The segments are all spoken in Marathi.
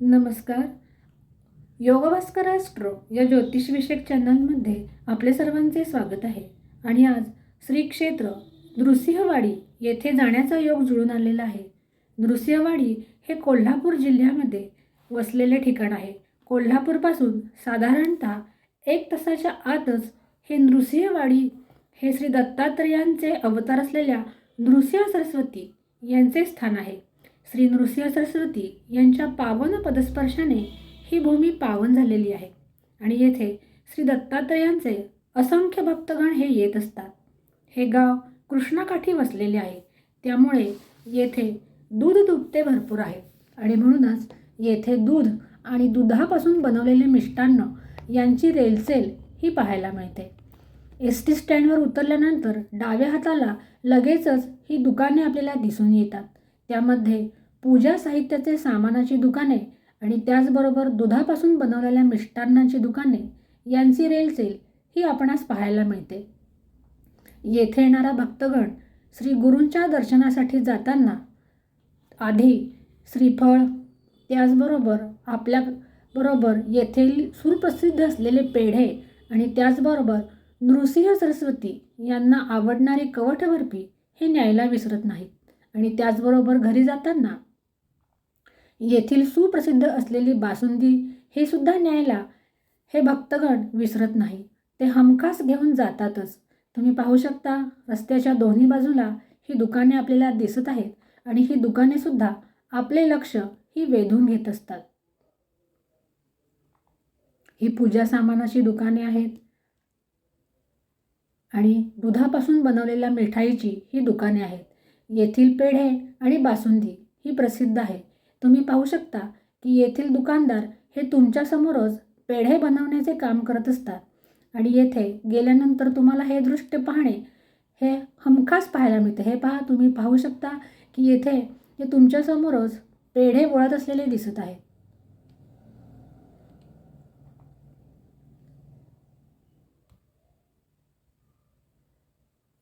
नमस्कार. योगभास्कर ॲस्ट्रो या ज्योतिषविषयक चॅनलमध्ये आपले सर्वांचे स्वागत आहे. आणि आज श्री क्षेत्र नृसिंहवाडी येथे जाण्याचा योग जुळून आलेला आहे. नृसिंहवाडी हे कोल्हापूर जिल्ह्यामध्ये वसलेले ठिकाण आहे. कोल्हापूरपासून साधारणतः एक तासाच्या आतच हे नृसिंहवाडी हे श्री दत्तात्रेयांचे अवतार असलेल्या नृसिंह सरस्वती यांचे स्थान आहे. श्री नृसिंह सरस्वती यांच्या पावन पदस्पर्शाने ही भूमी पावन झालेली आहे. आणि येथे श्री दत्तात्रयांचे असंख्य भक्तगण हे येत असतात. हे गाव कृष्णाकाठी वसलेले आहे. त्यामुळे येथे दूध दुभते भरपूर आहे. आणि म्हणूनच येथे दूध आणि दुधापासून बनवलेले मिष्टान्न यांची रेलचेल ही पाहायला मिळते. एस टी स्टँडवर उतरल्यानंतर डाव्या हाताला लगेचच ही दुकाने आपल्याला दिसून येतात. त्यामध्ये पूजा साहित्याचे सामानाची दुकाने आणि त्याचबरोबर दुधापासून बनवलेल्या मिष्टान्नाची दुकाने यांची रेलचेल ही आपणास पाहायला मिळते. येथे येणारा भक्तगण श्री गुरूंच्या दर्शनासाठी जाताना आधी श्रीफळ त्याचबरोबर आपल्याबरोबर येथील सुप्रसिद्ध असलेले पेढे आणि त्याचबरोबर नृसिंह सरस्वती यांना आवडणारी कवठवर्पी हे न्यायला विसरत नाहीत. आणि त्याचबरोबर घरी जाताना येथील सुप्रसिद्ध असलेली बासुंदी हे सुद्धा न्यायला हे भक्तगण विसरत नाही. ते हमखास घेऊन जातातच. तुम्ही पाहू शकता रस्त्याच्या दोन्ही बाजूला ही दुकाने आपल्याला दिसत आहेत आणि ही दुकाने सुद्धा आपले लक्ष ही वेधून घेत असतात. ही पूजा सामानाची दुकाने आहेत आणि दुधापासून बनवलेल्या मिठाईची ही दुकाने आहेत. येथील पेढे आणि बासुंदी ही प्रसिद्ध आहे तुम्ही पाहू शकता की येथील दुकानदार हे तुमच्यासमोरच पेढे बनवण्याचे काम करत असतात. आणि येथे गेल्यानंतर तुम्हाला हे दृश्य पाहणे हे हमखास पाहायला मिळते. हे पहा तुम्ही पाहू शकता की येथे हे तुमच्यासमोरच पेढे वळत असलेले दिसत आहेत.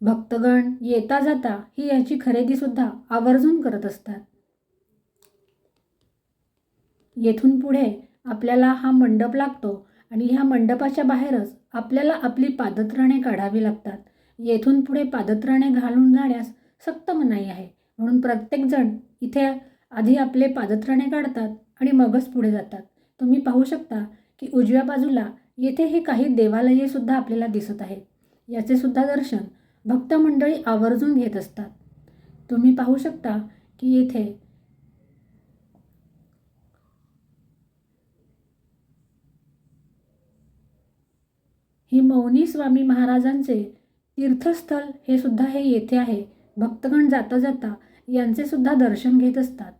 भक्तगण येता जाता ही याची खरेदीसुद्धा आवर्जून करत असतात. येथून पुढे आपल्याला हा मंडप लागतो आणि ह्या मंडपाच्या बाहेरच आपल्याला आपली पादत्राणे काढावी लागतात. येथून पुढे पादत्राणे घालून जाण्यास सक्त मनाई आहे. म्हणून प्रत्येकजण इथे आधी आपले पादत्राणे काढतात आणि मगच पुढे जातात. तुम्ही पाहू शकता की उजव्या बाजूला येथे हे काही देवालये सुद्धा आपल्याला दिसत आहेत. याचे सुद्धा दर्शन भक्त मंडळी आवर्जून घेत असतात. तुम्ही पाहू शकता की येथे ही मौनी स्वामी महाराजांचे तीर्थस्थळ हे सुद्धा हे येथे आहे. भक्तगण जाता जाता यांचे सुद्धा दर्शन घेत असतात.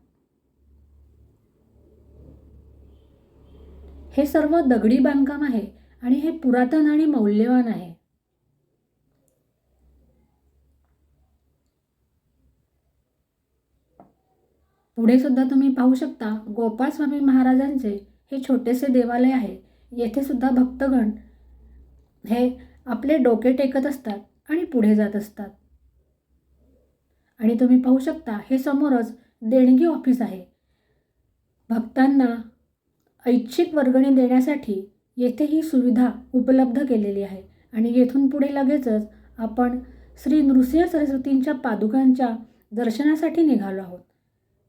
हे सर्व दगडी बांधकाम आहे आणि हे पुरातन आणि मौल्यवान आहे. पुढे सुद्धा तुम्ही पाहू शकता गोपाळ स्वामी महाराजांचे हे छोटेसे देवालय आहे. येथे सुद्धा भक्तगण हे आपले डोके टेकत असतात आणि पुढे जात असतात. आणि तुम्ही पाहू शकता हे समोरच देणगी ऑफिस आहे. भक्तांना ऐच्छिक वर्गणी देण्यासाठी येथे ही सुविधा उपलब्ध केलेली आहे. आणि येथून पुढे लगेचच आपण श्री नृसिंह सरस्वतींच्या पादुकांच्या दर्शनासाठी निघालो आहोत.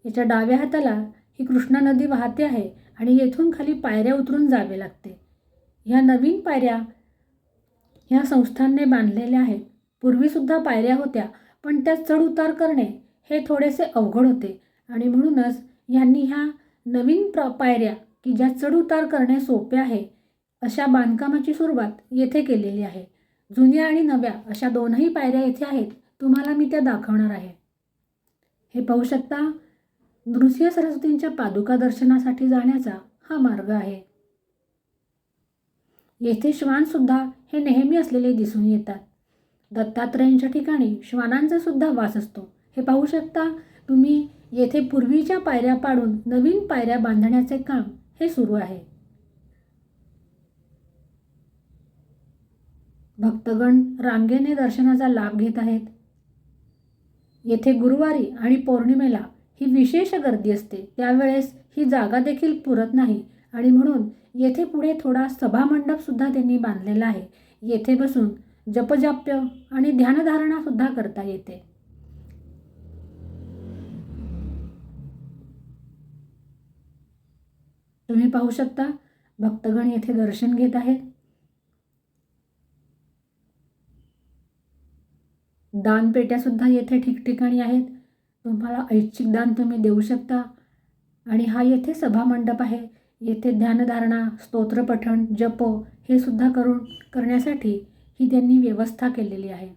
याच्या डाव्या हाताला ही कृष्णा नदी वाहते आहे आणि येथून खाली पायऱ्या उतरून जावे लागते. ह्या नवीन पायऱ्या ह्या संस्थांनी बांधलेल्या आहेत. पूर्वीसुद्धा पायऱ्या होत्या पण त्या चढउतार करणे हे थोडेसे अवघड होते. आणि म्हणूनच यांनी ह्या नवीन प्र पायऱ्या की ज्या चढउतार करणे सोपे आहे अशा बांधकामाची सुरुवात येथे केलेली आहे. जुन्या आणि नव्या अशा दोनही पायऱ्या येथे आहेत तुम्हाला मी त्या दाखवणार आहे. हे पाहू शकता नृसिंह सरस्वतींच्या पादुका दर्शनासाठी जाण्याचा हा मार्ग आहे. येथे श्वानसुद्धा हे नेहमी असलेले दिसून येतात. दत्तात्रेयांच्या ठिकाणी श्वानांचा सुद्धा वास असतो. हे पाहू शकता तुम्ही येथे पूर्वीच्या पायऱ्या पाडून नवीन पायऱ्या बांधण्याचे काम हे सुरू आहे. भक्तगण रांगेने दर्शनाचा लाभ घेत आहेत. येथे गुरुवारी आणि पौर्णिमेला ही विशेष गर्दी असते. त्यावेळेस ही जागा देखील पुरत नाही आणि म्हणून येथे पुढे थोडा सभामंडपसुद्धा त्यांनी बांधलेला आहे. येथे बसून जपजाप्य आणि ध्यानधारणासुद्धा करता येते. तुम्ही पाहू शकता भक्तगण येथे दर्शन घेत आहेत. दानपेट्यासुद्धा येथे ठिकठिकाणी आहेत. तुम्हाला ऐच्छिक दान तुम्ही देऊ शकता. आणि हा येथे सभामंडप आहे. येथे ध्यानधारणा स्तोत्रपठण जप हे सुद्धा करून करण्यासाठी ही त्यांनी व्यवस्था केलेली आहे.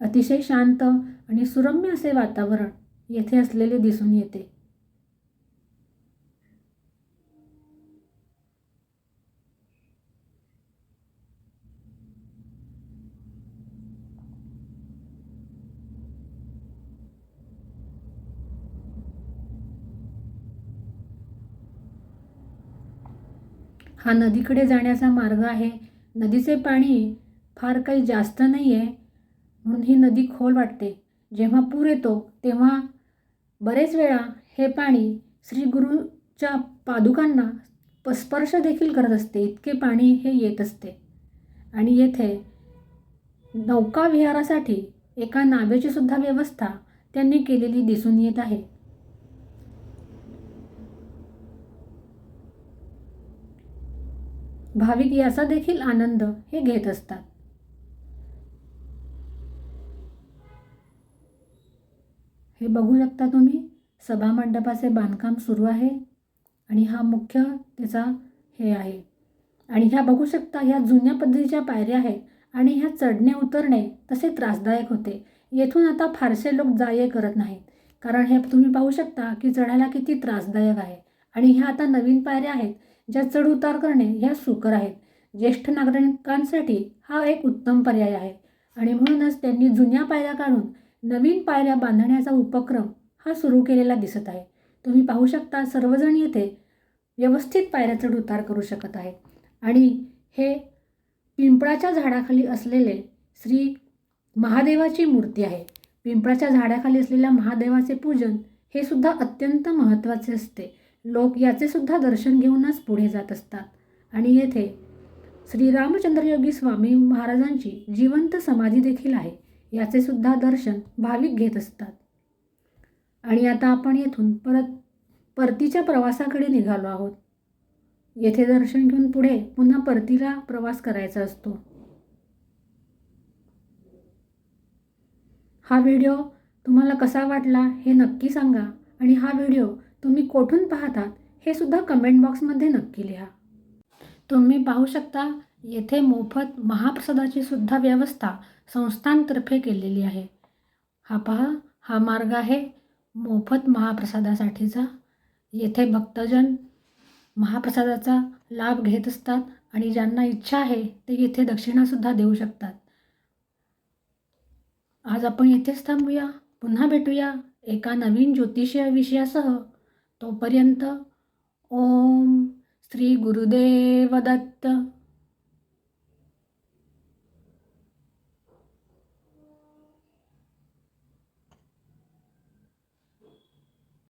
अतिशय शांत आणि सुरम्य असे वातावरण येथे असलेले दिसून येते. हा नदीकडे जाण्याचा मार्ग आहे. नदीचे पाणी फार काही जास्त नाही आहे म्हणून ही नदी खोल वाटते. जेव्हा पूर येतो तेव्हा बरेच वेळा हे पाणी श्री गुरूच्या पादुकांना प- स्पर्श देखील करत असते. इतके पाणी हे येत असते. आणि येथे नौका विहारासाठी एका नावेची सुद्धा व्यवस्था त्यांनी केलेली दिसून येत आहे. भाविक याचा देखील आनंद हे घेत असतात. हे बघू शकता तुम्ही सभामंडपाचे बांधकाम सुरू आहे आणि हा मुख्य त्याचा हे आहे. आणि ह्या बघू शकता ह्या जुन्या पद्धतीच्या पायऱ्या आहेत आणि ह्या चढणे उतरणे तसे त्रासदायक होते. येथून आता फारसे लोक जाये करत नाहीत. कारण हे तुम्ही पाहू शकता की चढायला किती त्रासदायक आहे. आणि ह्या आता नवीन पायऱ्या आहेत. ज्या चढउतार करणे ह्या सुकर आहेत. ज्येष्ठ नागरिकांसाठी हा एक उत्तम पर्याय आहे. आणि म्हणूनच त्यांनी जुन्या पायऱ्या काढून नवीन पायऱ्या बांधण्याचा उपक्रम हा सुरू केलेला दिसत आहे. तुम्ही पाहू शकता सर्वजण येथे व्यवस्थित पायऱ्या चढ उतार करू शकत आहे आणि हे पिंपळाच्या झाडाखाली असलेले श्री महादेवाची मूर्ती आहे. पिंपळाच्या झाडाखाली असलेल्या महादेवाचे पूजन हे सुद्धा अत्यंत महत्त्वाचे असते. लोक याचेसुद्धा दर्शन घेऊनच पुढे जात असतात. आणि येथे श्री रामचंद्रयोगी स्वामी महाराजांची जिवंत समाधी देखील आहे. याचेसुद्धा दर्शन भाविक घेत असतात. आणि आता आपण येथून परत परतीच्या प्रवासाकडे निघालो आहोत. येथे दर्शन घेऊन पुढे पुन्हा परतीला प्रवास करायचा असतो. हा व्हिडिओ तुम्हाला कसा वाटला हे नक्की सांगा. आणि हा व्हिडिओ तुम्ही कोठून पाहतात हे सुद्धा कमेंट बॉक्समध्ये नक्की लिहा. तुम्ही पाहू शकता येथे मोफत महाप्रसादाची सुद्धा व्यवस्था संस्थांतर्फे केलेली आहे. हा पहा हा मार्ग आहे मोफत महाप्रसादासाठीचा. येथे भक्तजन महाप्रसादाचा लाभ घेत असतात आणि ज्यांना इच्छा आहे ते येथे दक्षिणासुद्धा देऊ शकतात. आज आपण येथेच थांबूया पुन्हा भेटूया एका नवीन ज्योतिषीय विषयासह. तोपर्यंत ओम श्री गुरुदेव दत्त